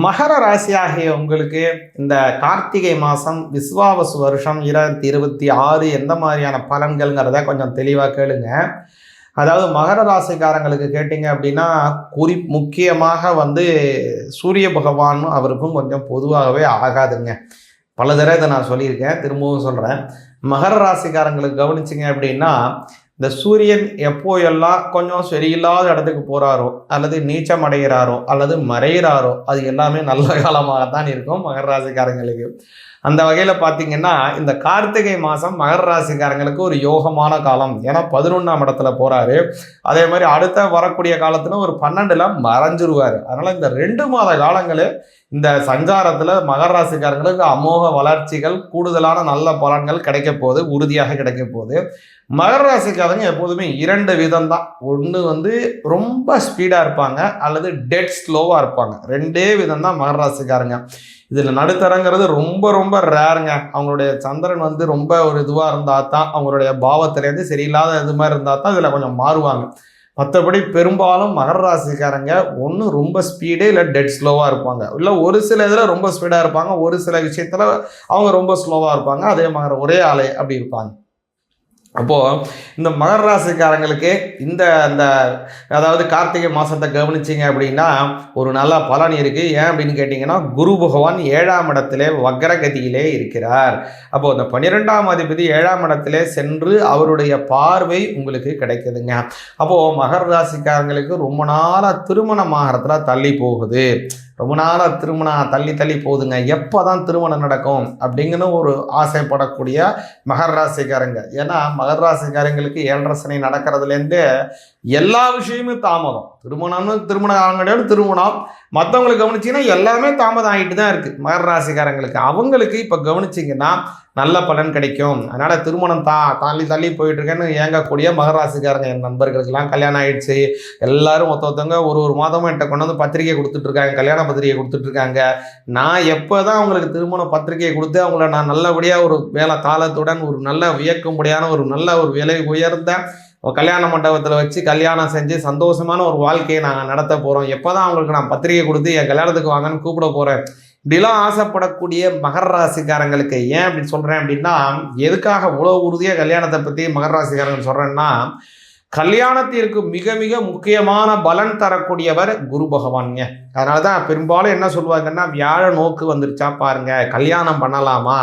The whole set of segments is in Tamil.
மகர ராசியாகிய உங்களுக்கு இந்த கார்த்திகை மாதம் விஸ்வாவசு வருஷம் இரண்டாயிரத்தி இருபத்தி ஆறு எந்த மாதிரியான பலன்கள்ங்கிறத கொஞ்சம் தெளிவாக கேளுங்க. அதாவது மகர ராசிக்காரங்களுக்கு கேட்டிங்க அப்படின்னா குறி முக்கியமாக வந்து சூரிய பகவான் அவருக்கும் கொஞ்சம் பொதுவாகவே ஆகாதுங்க. பல தடவை இதை நான் சொல்லியிருக்கேன் திரும்பவும் சொல்கிறேன் மகர ராசிக்காரங்களுக்கு கவனிச்சிங்க அப்படின்னா இந்த சூரியன் எப்போ எல்லாம் கொஞ்சம் சரியில்லாத இடத்துக்கு போகிறாரோ அல்லது நீச்சம் அடைகிறாரோ அல்லது மறைகிறாரோ அது எல்லாமே நல்ல காலமாக தான் இருக்கும் மகர ராசிக்காரங்களுக்கு. அந்த வகையில் பார்த்தீங்கன்னா இந்த கார்த்திகை மாதம் மகர ராசிக்காரங்களுக்கு ஒரு யோகமான காலம். ஏன்னா பதினொன்றாம் இடத்துல போகிறாரு அதே மாதிரி அடுத்த வரக்கூடிய காலத்தில் ஒரு பன்னெண்டில் மறைஞ்சிருவார். அதனால் இந்த ரெண்டு மாத காலங்கள் இந்த சஞ்சாரத்தில் மகர ராசிக்காரங்களுக்கு அமோக வளர்ச்சிகள் கூடுதலான நல்ல பலன்கள் கிடைக்க போகுது உறுதியாக கிடைக்க போகுது. மகர ராசிக்காரங்க எப்போதுமே இரண்டு விதம் தான். ஒன்று வந்து ரொம்ப ஸ்பீடாக இருப்பாங்க அல்லது டெட் ஸ்லோவாக இருப்பாங்க. ரெண்டே விதம் தான் மகர ராசிக்காரங்க. இதில் நடுத்தரங்கிறது ரொம்ப ரொம்ப ரேருங்க அவங்களுடைய சந்திரன் வந்து ரொம்ப ஒரு இதுவாக இருந்தால் தான் அவங்களுடைய பாவத்திலேருந்து சரியில்லாத இது மாதிரி இருந்தால் தான் இதில் கொஞ்சம் மாறுவாங்க. மற்றபடி பெரும்பாலும் மகர ராசிக்காரங்க ஒன்று ரொம்ப ஸ்பீடு இல்லை டெட் ஸ்லோவாக இருப்பாங்க. இல்லை ஒரு சில இதில் ரொம்ப ஸ்பீடாக இருப்பாங்க ஒரு சில விஷயத்தில் அவங்க ரொம்ப ஸ்லோவாக இருப்பாங்க. அதே மாதிரி ஒரே ஆலை அப்படி இருப்பாங்க. அப்போது இந்த மகர ராசிக்காரங்களுக்கு இந்த அந்த அதாவது கார்த்திகை மாதத்தை கவனிச்சிங்க அப்படின்னா ஒரு நல்ல பலன் இருக்குது ஏன் அப்படின்னு கேட்டிங்கன்னா குரு பகவான் ஏழாம் இடத்திலே வக்ரகதியிலே இருக்கிறார். அப்போது இந்த பன்னிரெண்டாம் அதிபதி ஏழாம் இடத்திலே சென்று அவருடைய பார்வை உங்களுக்கு கிடைக்குதுங்க. அப்போது மகர ராசிக்காரங்களுக்கு ரொம்ப நாளாக திருமணம் ஆகிறதுல தள்ளி போகுது. ரொம்ப நாளாக திருமணம் தள்ளி தள்ளி போகுதுங்க. எப்போ தான் திருமணம் நடக்கும் அப்படிங்கன்னு ஒரு ஆசைப்படக்கூடிய மகர ராசிக்காரங்க. ஏன்னா மகர ராசிக்காரங்களுக்கு ஏழரை சனி நடக்கிறதுலேருந்தே எல்லா விஷயமும் தாமதம். திருமணம்னு திருமண காலம் கிடையாது திருமணம். மற்றவங்களுக்கு கவனிச்சிங்கன்னா எல்லாமே தாமதம் ஆகிட்டு தான் இருக்குது மகர ராசிக்காரங்களுக்கு. அவங்களுக்கு இப்போ கவனிச்சிங்கன்னா நல்ல பலன் கிடைக்கும். அதனால் திருமணம் தா தள்ளி தள்ளி போயிட்டுருக்கேன்னு ஏங்கக்கூடிய மகர ராசிக்காரங்க என் நண்பர்களுக்கெல்லாம் கல்யாணம் ஆகிடுச்சு எல்லாரும் மொத்த ஒருத்தவங்க ஒரு ஒரு மாதமும் என்கிட்ட கொண்டு வந்து பத்திரிக்கை கொடுத்துட்ருக்காங்க. கல்யாண பத்திரிகை கொடுத்துட்ருக்காங்க. நான் எப்போ தான் அவங்களுக்கு திருமண பத்திரிகையை கொடுத்து அவங்கள நான் நல்லபடியாக ஒரு வேலை தாளத்துடன் ஒரு நல்ல வியக்கும்படியான ஒரு நல்ல ஒரு விலை உயர்ந்த கல்யாண மண்டபத்தில் வச்சு கல்யாணம் செஞ்சு சந்தோஷமான ஒரு வாழ்க்கையை நாங்கள் நடத்த போகிறோம் எப்போ தான் அவங்களுக்கு நான் பத்திரிகை கொடுத்து என் கல்யாணத்துக்கு வாங்கன்னு கூப்பிட போகிறேன் இப்படிலாம் ஆசைப்படக்கூடிய மகர ராசிக்காரங்களுக்கு ஏன் அப்படி சொல்கிறேன் அப்படின்னா எதுக்காக உழவு உறுதியாக கல்யாணத்தை பற்றி மகர ராசிக்காரங்க சொல்கிறேன்னா கல்யாணத்திற்கு மிக மிக முக்கியமான பலன் தரக்கூடியவர் குரு பகவான்ங்க. அதனால தான் பெரும்பாலும் என்ன சொல்லுவாங்கன்னா வியாழ நோக்கு வந்துருச்சா பாருங்க. கல்யாணம் பண்ணலாமா?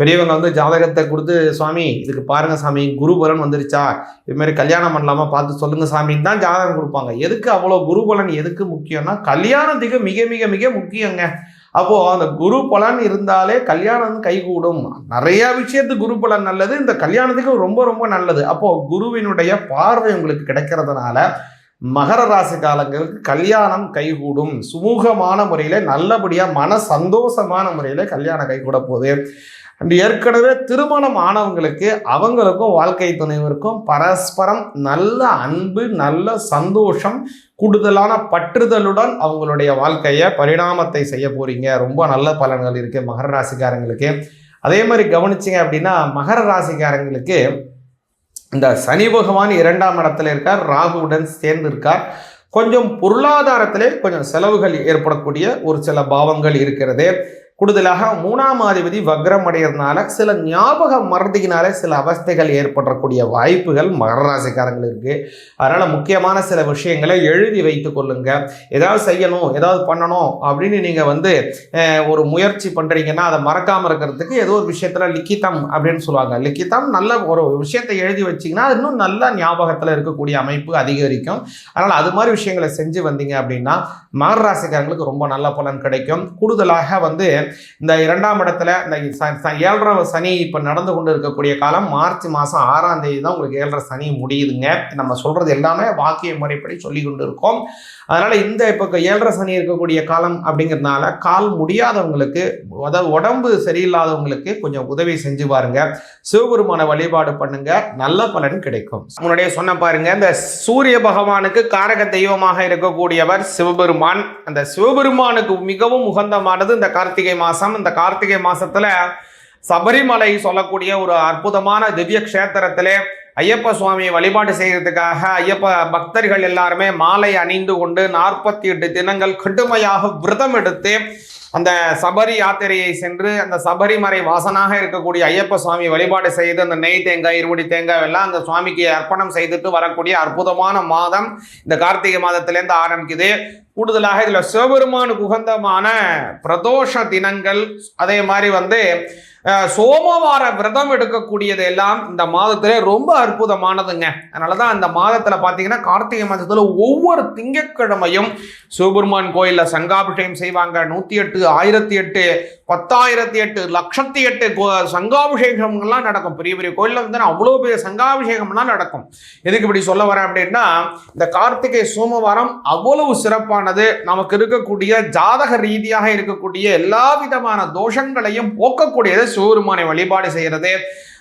பெரியவங்க வந்து ஜாதகத்தை கொடுத்து சுவாமி இதுக்கு பாருங்க சாமி குரு பலன் வந்துருச்சா? இதுமாரி கல்யாணம் பண்ணலாமா? பார்த்து சொல்லுங்க சாமின்னு தான் ஜாதகம் கொடுப்பாங்க. எதுக்கு அவ்வளோ குரு பலன் எதுக்கு முக்கியம்னா கல்யாணத்துக்கு மிக மிக மிக முக்கியங்க. அப்போது அந்த குரு பலன் இருந்தாலே கல்யாணம் கைகூடும். நிறையா விஷயத்துக்கு குரு பலன் நல்லது. இந்த கல்யாணத்துக்கு ரொம்ப ரொம்ப நல்லது. அப்போது குருவினுடைய பார்வை உங்களுக்கு கிடைக்கிறதுனால மகர ராசி காலங்களுக்கு கல்யாணம் கைகூடும். சுமூகமான முறையில் நல்லபடியாக மன சந்தோஷமான முறையில் கல்யாணம் கைகூட போகுது. அண்ட் ஏற்கனவே திருமணம் ஆனவங்களுக்கு அவங்களுக்கும் வாழ்க்கை துணைவருக்கும் பரஸ்பரம் நல்ல அன்பு நல்ல சந்தோஷம் கூடுதலான பற்றுதலுடன் அவங்களுடைய வாழ்க்கையை பரிணாமத்தை செய்ய போகிறீங்க ரொம்ப நல்ல பலன்கள் இருக்குது மகர ராசிக்காரங்களுக்கு. அதே மாதிரி கவனிச்சிங்க அப்படின்னா மகர ராசிக்காரங்களுக்கு இந்த சனி பகவான் இரண்டாம் இடத்துல இருக்கார் ராகுவுடன் சேர்ந்து இருக்கார். கொஞ்சம் பொருளாதாரத்திலே கொஞ்சம் செலவுகள் ஏற்படக்கூடிய ஒரு சில பாவங்கள் இருக்கிறது. கூடுதலாக மூணாம் அதிபதி வக்ரம் அடைகிறதுனால சில ஞாபக மறதியினால சில அவஸ்தைகள் ஏற்படக்கூடிய வாய்ப்புகள் மகர ராசிக்காரங்களுக்கு இருக்கு. அதனால முக்கியமான சில விஷயங்களை எழுதி வைத்து கொள்ளுங்க. ஏதாவது செய்யணும் ஏதாவது பண்ணணும் அப்படின்னு நீங்க வந்து ஒரு முயற்சி பண்றீங்கன்னா அதை மறக்காம இருக்கிறதுக்கு ஏதோ ஒரு விஷயத்துல லிக்கிதம் அப்படின்னு சொல்லுவாங்க. லிக்கிதம் நல்ல ஒரு விஷயத்தை எழுதி வச்சீங்கன்னா அது இன்னும் நல்ல ஞாபகத்தில் இருக்கக்கூடிய அமைப்பு அதிகரிக்கும். அதனால அது மாதிரி விஷயங்களை செஞ்சு வந்தீங்க அப்படின்னா மகர ராசிக்காரங்களுக்கு ரொம்ப நல்ல பலன் கிடைக்கும். கூடுதலாக வந்து இந்த இரண்டாம் இடத்துல இந்த ஏழரை சனி இப்போ நடந்து கொண்டு இருக்கக்கூடிய காலம் மார்ச் மாதம் ஆறாம் தேதி தான் உங்களுக்கு ஏழரை சனி முடியுதுங்க. நம்ம சொல்றது எல்லாமே வாக்கிய முறைப்படி சொல்லி கொண்டு இருக்கோம் அதனால இந்த இப்போ ஏழரை சனி இருக்கக்கூடிய காலம் அப்படிங்கிறதுனால கால் முடியாதவங்களுக்கு அதாவது உடம்பு சரியில்லாதவங்களுக்கு கொஞ்சம் உதவி செஞ்சு பாருங்க. சிவபெருமான வழிபாடு பண்ணுங்க. நல்ல பலன் கிடைக்கும். முன்னாடியே சொன்ன பாருங்க இந்த சூரிய பகவானுக்கு காரக தெய்வமாக இருக்கக்கூடியவர் சிவபெருமான். அந்த சிவபெருமானுக்கு மிகவும் உகந்தமானது இந்த கார்த்திகை மாசம் இந்த கார்த்திகை மாசத்துல சபரிமலை சொல்லக்கூடிய ஒரு அற்புதமான திவ்ய க்ஷேத்திரத்திலே ஐயப்ப சுவாமியை வழிபாடு செய்யறதுக்காக ஐயப்ப பக்தர்கள் எல்லாருமே மாலை அணிந்து கொண்டு நாற்பத்தி எட்டு தினங்கள் கடுமையாக விரதம் எடுத்து அந்த சபரி யாத்திரையை சென்று அந்த சபரிமலை வாசனாக இருக்கக்கூடிய ஐயப்ப சுவாமி வழிபாடு செய்து அந்த நெய் தேங்காய் இருபடி தேங்காய் எல்லாம் அந்த சுவாமிக்கு அர்ப்பணம் செய்துட்டு வரக்கூடிய அற்புதமான மாதம் இந்த கார்த்திகை மாதத்திலேருந்து ஆரம்பிக்குது. கூடுதலாக இதில் சிவபெருமானுக்கு உகந்தமான பிரதோஷ தினங்கள் அதே மாதிரி வந்து சோமவார விரதம் எடுக்கக்கூடியது எல்லாம் இந்த மாதத்திலே ரொம்ப அற்புதமானதுங்க. அதனால தான் இந்த மாதத்தில் பார்த்தீங்கன்னா கார்த்திகை மாதத்தில் ஒவ்வொரு திங்கட்கிழமையும் சிவபெருமான் கோயிலில் சங்காபிஷேகம் செய்வாங்க. நூற்றி எட்டு ஆயிரத்தி எட்டு பத்தாயிரத்தி எட்டு லட்சத்தி எட்டு சங்காபிஷேகம்லாம் நடக்கும். பெரிய பெரிய கோயிலில் வந்து அவ்வளோ பெரிய சங்காபிஷேகம்லாம் நடக்கும். எதுக்கு இப்படி சொல்ல வரேன் அப்படின்னா இந்த கார்த்திகை சோமவாரம் அவ்வளவு சிறப்பான ஆனது நமக்கு இருக்கக்கூடிய ஜாதக ரீதியாக இருக்கக்கூடிய எல்லா விதமான தோஷங்களையும் போக்கக்கூடியது சிவபெருமானை வழிபாடு செய்கிறது.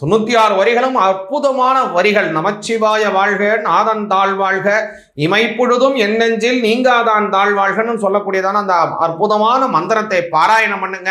தொண்ணூத்தி ஆறு வரிகளும் அற்புதமான வரிகள். நமச்சிவாய வாழ்க நாதன் தாழ்வாழ்க இமைப்பொழுதும் என்னெஞ்சில் நீங்காதான் தாழ்வாழ்கன்னு சொல்லக்கூடியதான அந்த அற்புதமான மந்திரத்தை பாராயணம் பண்ணுங்க.